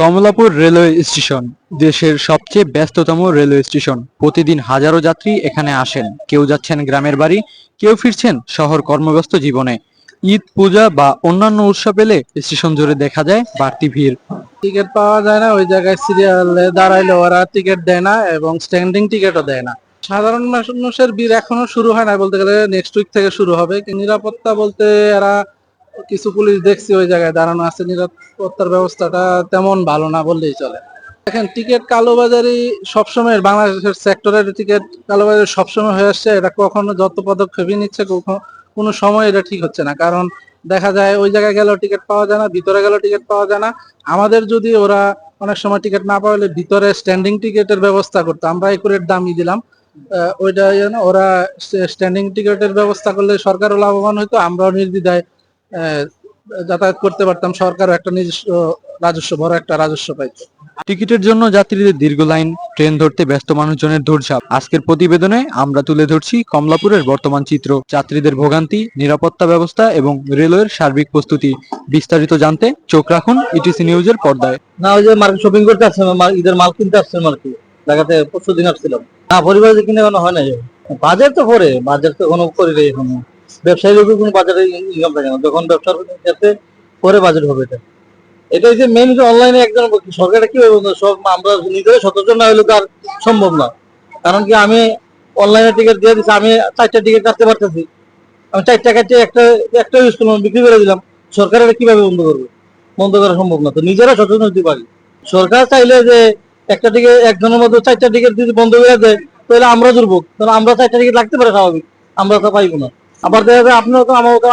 Kamalapur railway station, দেশের সবচেয়ে ব্যস্ততম রেলওয়ে স্টেশন। প্রতিদিন হাজারো যাত্রী এখানে আসেন। কেউ যাচ্ছেন গ্রামের বাড়ি, কেউ ফিরছেন শহর কর্মব্যস্ত জীবনে। ঈদ, পূজা বা অন্যান্য উৎসব এলে স্টেশন জুড়ে দেখা যায় বাড়তি ভিড়। টিকিট পাওয়া যায় না, ওই জায়গায় সিরিয়ালে দাঁড়াইলে ওরা টিকিট দেয় না এবং স্ট্যান্ডিং টিকিটও দেয় না। সাধারণ মানুষের ভিড় এখনও শুরু হয় না বলতে গেলে নেক্সট উইক থেকে শুরু হবে। নিরাপত্তা বলতে এরা কিছু পুলিশ দেখছি ওই জায়গায় দাঁড়ানো আছে নিরাপত্তার ব্যবস্থাটা তেমন ভালো না বললেই চলে। দেখেন টিকিট কালোবাজারি সবসময় বাংলাদেশের সেক্টরের টিকিট কালোবাজারি সবসময় হয়ে আসছে এটা কখনো যত পদক্ষেপই নিচ্ছে কোনো সময় এটা ঠিক হচ্ছে না। কারণ দেখা যায় ওই জায়গায় গেলেও টিকিট পাওয়া যায় না ভিতরে গেলেও টিকিট পাওয়া যায় না। আমাদের যদি ওরা অনেক সময় টিকিট না পাওয়ালে ভিতরে স্ট্যান্ডিং টিকিটের ব্যবস্থা করতো আমরা একুরেট দামই দিলাম। ওইটা ওরা স্ট্যান্ডিং টিকিটের ব্যবস্থা করলে সরকারও লাভবান হতো আমরাও নির্দ্বিধায় আহ, যাতায়াত করতে পারতাম। সরকারও একটা নিজস্ব রাজস্ব বড় একটা রাজস্ব পাইতো। টিকিটের জন্য যাত্রীদের দীর্ঘ লাইন ট্রেন ধরতে ব্যস্ত মানুষজনের দৌড়ঝাঁপ আজকের প্রতিবেদনে আমরা তুলে ধরছি কমলাপুরের বর্তমান চিত্র। যাত্রীদের ভোগান্তি নিরাপত্তা ব্যবস্থা এবং রেলওয়ের সার্বিক প্রস্তুতি। বিস্তারিত জানতে চোখ রাখুন ইটিসি নিউজের পর্দায়। না ওই যে মার্কেট শপিং করতে আসছে ঈদের মাল কিনতে আসছে আর কি। ঢাকাতে পরশু দিন আসছিলাম। না পরিবারে কিনে এখনও হয় না বাজার তো পরে বাজার তো এখনও করি এখনও কোনো বাজারে ইনকাম থাকে না। যখন ব্যবসার ক্ষেত্রে পরে বাজেট হবে এটা। এটাই যে মেইন অনলাইনে একজন সব আমরা নিজেরা সচেতন না হলে সম্ভব না। কারণ কি, আমি অনলাইনে টিকিট দিয়ে দিচ্ছি আমি চারটা টিকিট কাটতে পারতেছি। আমি চারটা কাটতে একটা একটা ইউজ করলাম, বিক্রি করে দিলাম। সরকার এটা কীভাবে বন্ধ করবে? বন্ধ করা সম্ভব না। তো নিজেরা সচেতন হতে পারি। সরকার চাইলে যে একটা টিকিট একজনের মধ্যে চারটা টিকিট যদি বন্ধ করে দেয়, তাহলে আমরা দুর্ভোগ তাহলে আমরা চারটা টিকিট লাগতে পারে স্বাভাবিক। আমরা তো পাইবো না। আবার দেখা যায় আপনার তো আমার তো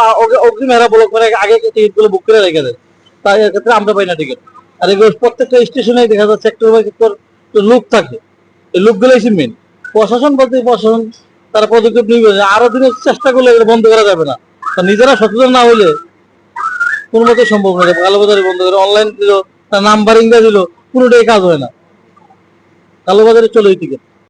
অগ্রিম এরা ব্লক করে আগে টিকিটগুলো বুক করে রেখে দেয় তাই এক্ষেত্রে আমরা পাই না টিকিট আর এগুলো প্রত্যেকটা স্টেশনে দেখা যাচ্ছে সেক্টর সেক্টর লোক থাকে। এই লোকগুলো এসে মেন প্রশাসন বলতে প্রশাসন? তারা পদক্ষেপ নিবে আরও দিনের চেষ্টা করলে এগুলো বন্ধ করা যাবে না। তা নিজেরা সচেতন না হইলে কোনো মতে সম্ভব নয় কালোবাজারি বন্ধ করে অনলাইন দিল নাম্বারিং দিল, কোনোটাই কাজ হয় না। কালোবাজারে চলে টিকিট